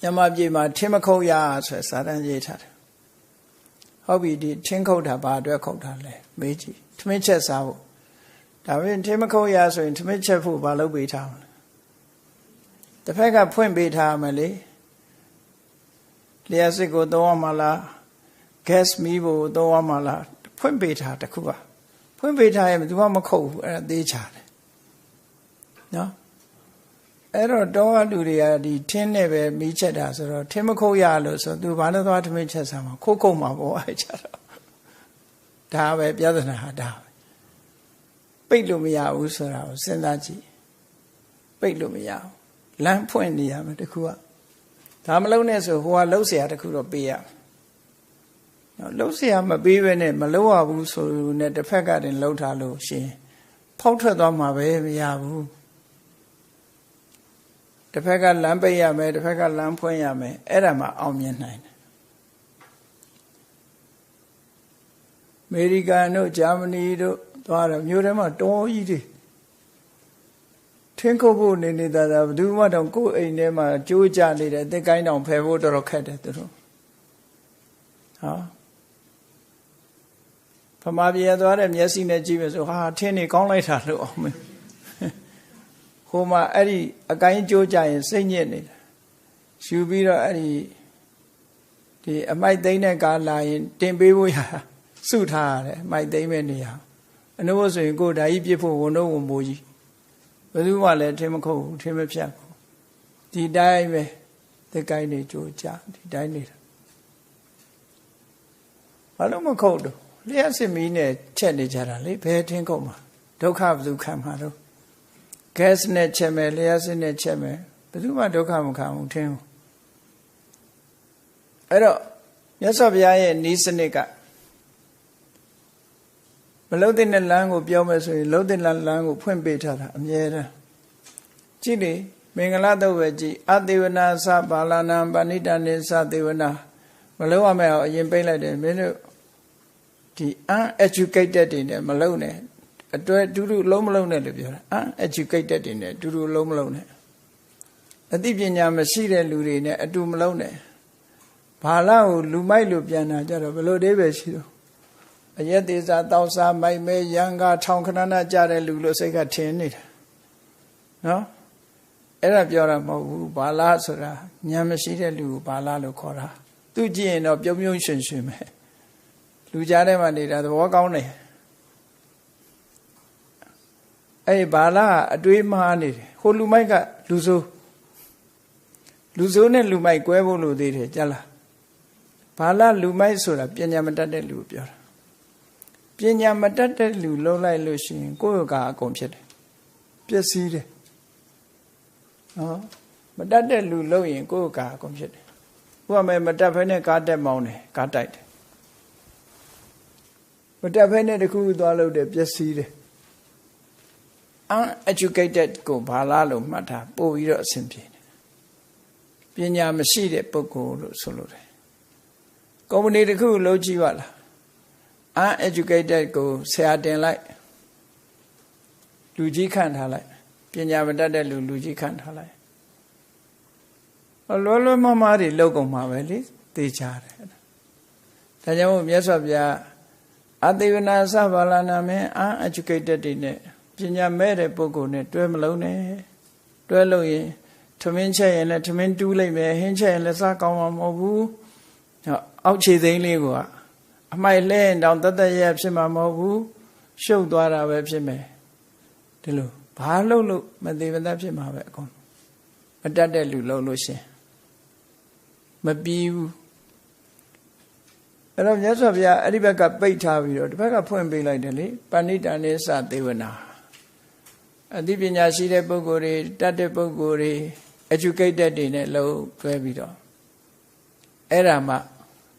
မြန်မာပြည်မှာထင်းမခုတ်ရဆိုစာတန်းရေးထားတယ်ဟုတ်ပြီဒီထင်းခုတ်တာဘာအတွက်ခုတ်တာလဲမေးကြည့်ထမင်းချက်စားဖို့ဒါပေမဲ့ထင်းမခုတ်ရဆိုရင်ထမင်းချက်ဖို့ဘာလုပ်ပေးထားမလဲတစ်ဖက်ကဖွင့်ပေးထားမယ်လေလျှက်စစ်ကိုသုံးရမှာလား gas မီးဖို့သုံးရမှာလားဖွင့်ပေးထားတခုပါဖွင့်ပေးထားရင်ဘယ်သူမှမခုတ်ဘူးအဲ့ဒါသေးချတယ်နော် အဲ့တော့တောကလူတွေကဒီထင်းနဲ့ပဲမီးချက်တာဆိုတော့ထင်းမခုတ်ရလို့ဆိုသူဘာလို့သွားထမင်းချက်စားမှာခုတ်ခုတ်မှာပေါ့အဲ့ကြတော့ဒါပဲပြဿနာဟာဒါပဲပိတ်လို့မရဘူးဆိုတာကိုစဉ်းစားကြည့်ပိတ်လို့မရဘူးလမ်းဖွင့်နေရမယ်တခုကဒါမလုံးနဲ့ဆိုဟိုကလှုပ်เสียတခုတော့ပေးရနော်လှုပ်เสียမပေးဘဲနဲ့မလှုပ်ရဘူးဆိုရင်တစ်ဖက်ကတင်လှုပ်ထားလို့ရှင်ဖောက်ထွက်သွားမှာပဲမရဘူး တစ်ဖက်ကလမ်းပိတ်ရမယ်တစ်ဖက်ကလမ်းဖွင့်ရမယ်အဲ့ဒါမှအောင်မြင်နိုင်တယ်အမေရိကန်တို့ဂျာမနီတို့သွားတော့မြို့ထဲမှာတောကြီးတွေထင်းခုတ်ဖို့နေနေတာဘယ်သူမှတော့ကိုယ်အိမ်ထဲမှာကြိုးကြနေတယ်တစ်ကိုင်းတောင်ဖယ်ဖို့တော်တော်ခက်တယ်သူတို့ဟာဖမာပြေသွားတဲ့မျက်စိနဲ့ကြည့်မယ်ဆိုဟာထင်းနေကောင်းလိုက်တာလို့အောင်မယ် ဟိုမှာအဲ့ဒီအကိုင်းကြိုးကြရင်စိတ်ညစ်နေတာယူပြီးတော့အဲ့ဒီဒီအမိုက်သိမ်းတဲ့ကားလာရင်တင်ပေးဖို့ရစုထားရတယ်အမိုက်သိမ်းမဲ့နေရအနှုတ်ဆိုရင်ကိုယ်ဓာကြီးပြစ်ဖို့ဝန်တော့ဝန်မိုးကြီးဘယ်သူမှလည်းထင်မခုတ်ဘူးထင်မဖြတ်ဘူးဒီတိုင်းပဲသကိုင်းနေကြိုးကြဒီတိုင်းနေတာဘာလို့မခုတ်တော့လျှက်စစ်မီးနဲ့ချက်နေကြတာလေဘယ်ထင်းခုတ်မှာဒုက္ခဘယ်သူခံမှာတော့ gas နဲ့ချက်မယ်လျှက်စစ်နဲ့ချက်မယ်ဘယ်သူမှဒုက္ခမခံဘူးထင်းဘူးအဲ့တော့မြတ်စွာဘုရားရဲ့ဤစနစ်ကမလုံးတဲ့လမ်းကိုပြောမယ်ဆိုရင်လုံးတဲ့လမ်းကိုဖွင့်ပေးထားတာအမြဲတမ်းကြည့်လေမင်္ဂလာတော့ပဲကြည်အသေဝနာသဘာလနာပဏိတနေသသေဝနာမလုံးရမယ်အောင်အရင်ပိတ်လိုက်တယ်မင်းတို့ဒီ uneducated တွေနဲ့မလုံးနဲ့ အတွဲတူတူလုံးမလုံးနဲ့လို့ပြောတာ uneducated တွေနဲ့တူတူလုံးမလုံးနဲ့အသိပညာမရှိတဲ့လူတွေနဲ့အတူမလုံးနဲ့ဘာလာကိုလူမိုက်လို့ပြန်တာကြတော့ဘယ်လိုအဓိပ္ပာယ်ရှိတော့အယက်သေးစားတောက်စားမိုက်မဲရန်ကထောင်ခဏနာကြတဲ့လူလို့စိတ်ကထင်နေတာနော်အဲ့ဒါပြောတာမဟုတ်ဘူးဘာလားဆိုတာဉာဏ်မရှိတဲ့လူကိုဘာလားလို့ခေါ်တာသူကြည့်ရင်တော့ပြုံးပြုံးရွှင်ရွှင်ပဲလူကြားထဲမှာနေတာသဘောကောင်းတယ် အဲ့ဘာလားအတွေးမှားနေတယ်ဟိုလူမိုက်ကလူဆိုးလူဆိုးနဲ့လူမိုက်ကွဲဖို့လို့သေးတယ်ကြလားဘာလားလူမိုက်ဆိုတာပညာမတတ်တဲ့လူကိုပြောတာပညာမတတ်တဲ့လူလုံးလိုက်လို့ရှိရင်ကိုယ့်ကအကုန်ဖြစ်တယ်ပျက်စီးတယ်နော်မတတ်တဲ့လူလုံးရင်ကိုယ့်ကအကုန်ဖြစ်တယ်ဥပမာမတတ်ဖဲနဲ့ကားတက်မောင်းတယ်ကားတိုက်တယ်မတတ်ဖဲနဲ့တခုသွားလို့တယ်ပျက်စီးတယ် uneducated ကိုဘာလားလို့မှတ်တာပို့ပြီးတော့အဆင်ပြေတယ်ပညာမရှိတဲ့ပုဂ္ဂိုလ်လို့ဆိုလို့တယ်ကုမ္ပဏီတခုလုံးကြည့်ပါလား uneducated ကိုဆရာတင်လိုက်လူကြီးခန့်ထားလိုက်ပညာမတတ်တဲ့လူလူကြီးခန့်ထားလိုက်လောလောမမတွေလောက်ကုန်မှာပဲလေသိကြတယ်ဒါကြောင့်မြတ်စွာဘုရားအသေဝနာသဗလာနာမင်း uneducated တွေနဲ့ ပညာမဲ့တဲ့ပုဂ္ဂိုလ်နဲ့တွဲမလုံးနဲ့တွဲလို့ရင်ထမင်းချက်ရင်လည်းထမင်းတူးလိုက်မယ်ဟင်းချက်ရင်လည်းစားကောင်းမှာမဟုတ်ဘူးအောက်ခြေသိမ်းလေးကအမိုက်လဲတောင်တသက်ရဖြစ်မှာမဟုတ်ဘူးရှုပ်သွားတာပဲဖြစ်မယ်ဒီလိုဘာလို့လို့မသေးမသက်ဖြစ်မှာပဲအကုန်မတတ်တဲ့လူလုံးလို့ရှင်မပြီးဘူးအဲ့တော့မြတ်စွာဘုရားအဲ့ဒီဘက်ကပိတ်ထားပြီးတော့ဒီဘက်ကဖွင့်ပေးလိုက်တယ်လေပဏိတန်နေသသေဝနာ အသိပညာရှိတဲ့ပုဂ္ဂိုလ်တွေတတ်တဲ့ပုဂ္ဂိုလ်တွေ educated တွေနဲ့လုံးတွဲပြီးတော့အဲ့ဒါမှ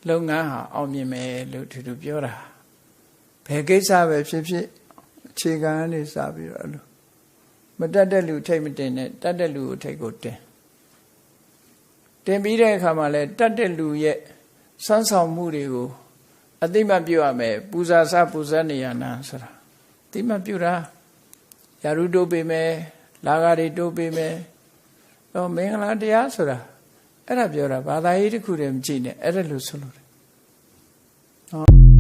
လုပ်ငန်းဟာအောင်မြင်မယ်လို့သူတို့ပြောတာဘယ်ကိစ္စပဲဖြစ်ဖြစ်အခြေခံကနေစပြီးတော့အဲ့လိုမတတ်တဲ့လူထိတ်မတင်နဲ့တတ်တဲ့လူကိုထိတ်ကိုတင်တင်ပြီးတဲ့အခါမှာလဲတတ်တဲ့လူရဲ့စွမ်းဆောင်မှုတွေကိုအသိမှပြုရမယ်ပူဇာစပူဇာနေရနာဆိုတာအသိမှပြုတာ ယာရုတိုးပေးမယ်လာဂါတွေတိုးပေးမယ်တော့မင်္ဂလာတရားဆိုတာအဲ့ဒါပြောတာဘာသာရေးတစ်ခုတည်းမကြည့်နဲ့အဲ့ဒါလို့ဆိုလို့တယ်ဟော